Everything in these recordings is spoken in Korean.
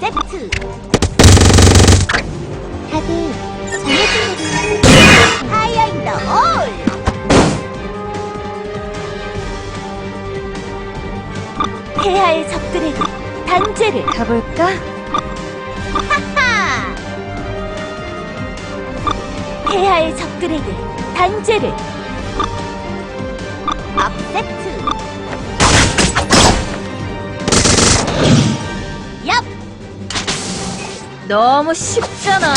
업세트. 다들 하이어 인더 올. 폐하의 적들에게 단죄를 가볼까? 하. 폐하의 적들에게 단죄를 업세 너무 쉽잖아.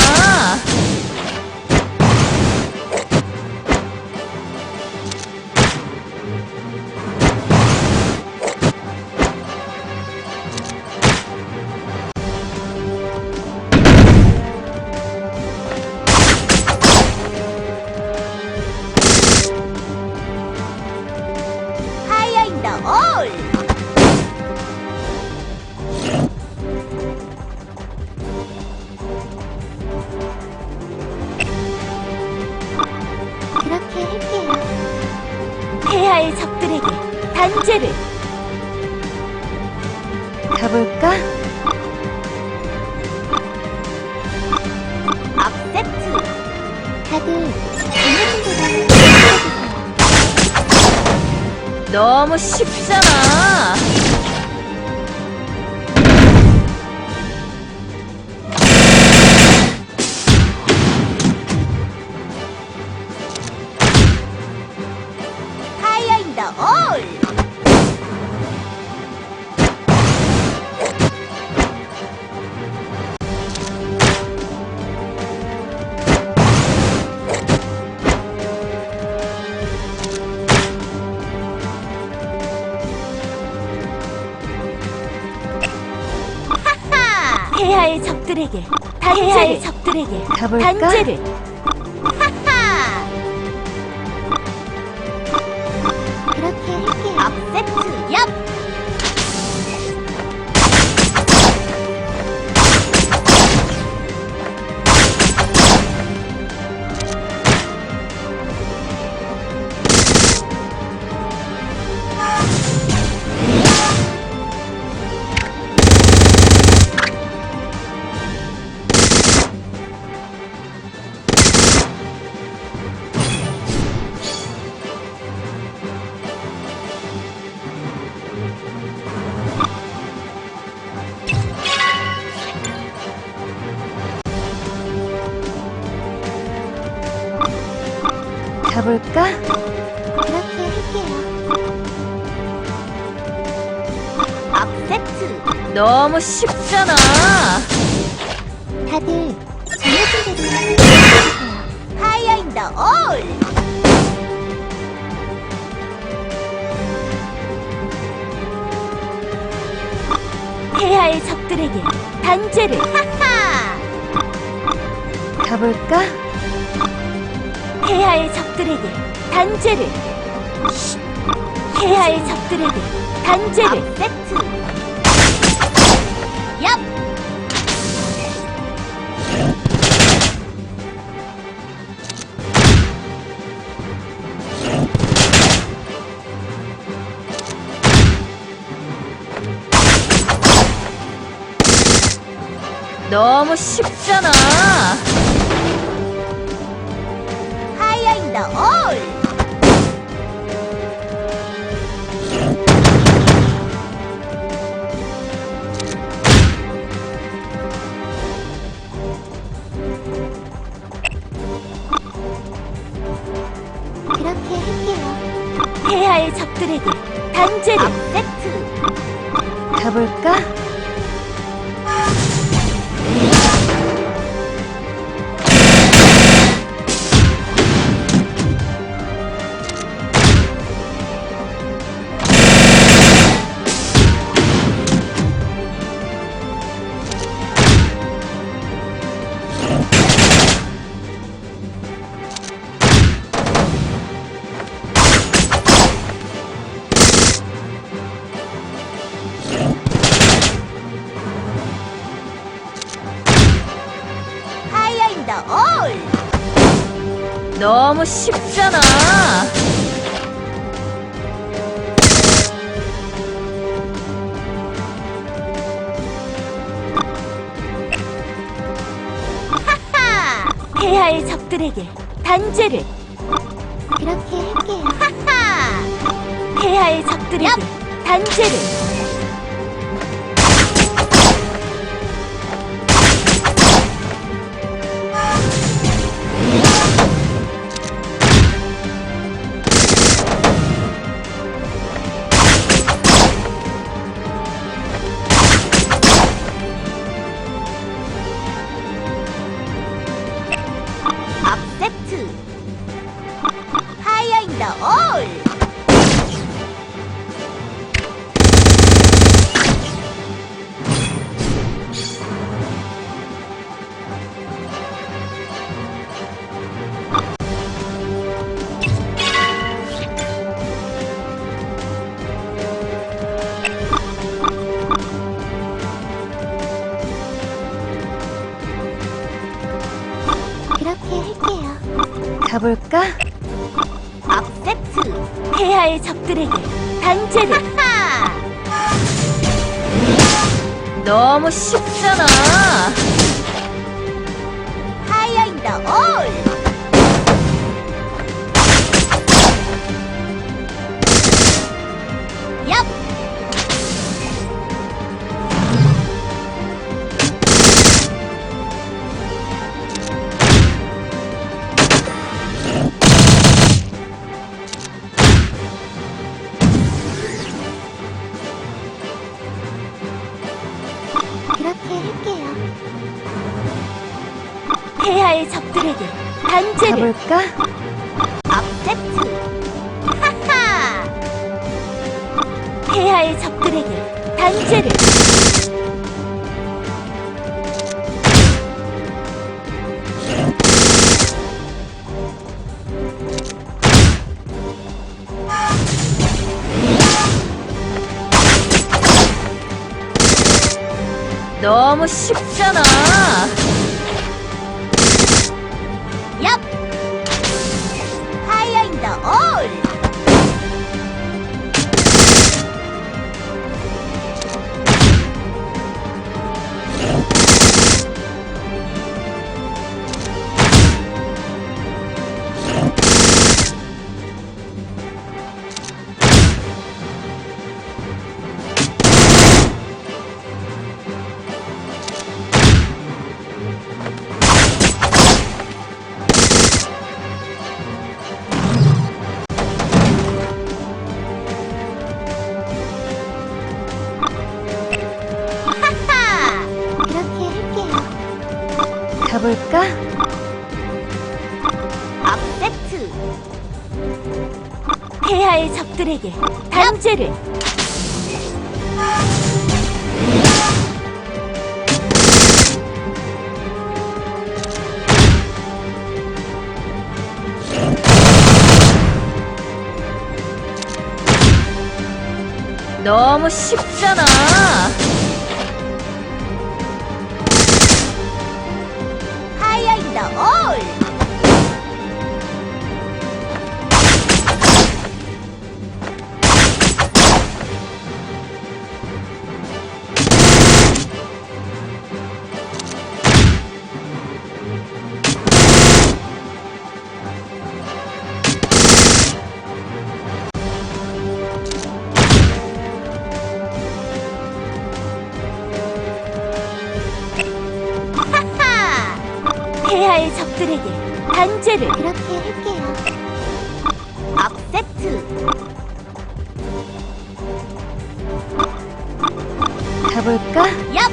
폐하의 적들에게 단죄를 가볼까? 업세트. 다들 너무 쉽잖아. 폐하의 적들에게 폐하의 적들에게 가볼까? 단죄를 가볼까? 그렇게 할게요. 업세트, 너무 쉽잖아. 다들 정해진 대로 해주세요. 하이어 인더 올! 폐하의 적들에게 단죄를 하하! 가볼까? 폐하의 적들에게 단죄를. 폐하의 적들에게 단죄를. 업세트, 얍! 너무 쉽 너무 쉽잖아. 대하의 적들에게 단죄를. 그렇게 할게요. 하하! 대하의 적들에게 단죄를. 가볼까? 악세트 폐하의 적들에게 단죄를 하! 너무 쉽잖아 파이어 인더 올 적들에게 단죄를 가볼까? 악세트 하하! 폐하의 적들에게 단죄를 너무 쉽잖아 적들에게 단죄를. 너무 쉽잖아 하하! 폐하의 적들에게 단죄를 그렇게 할게요. 악세트 가볼까? 얍!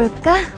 가볼까?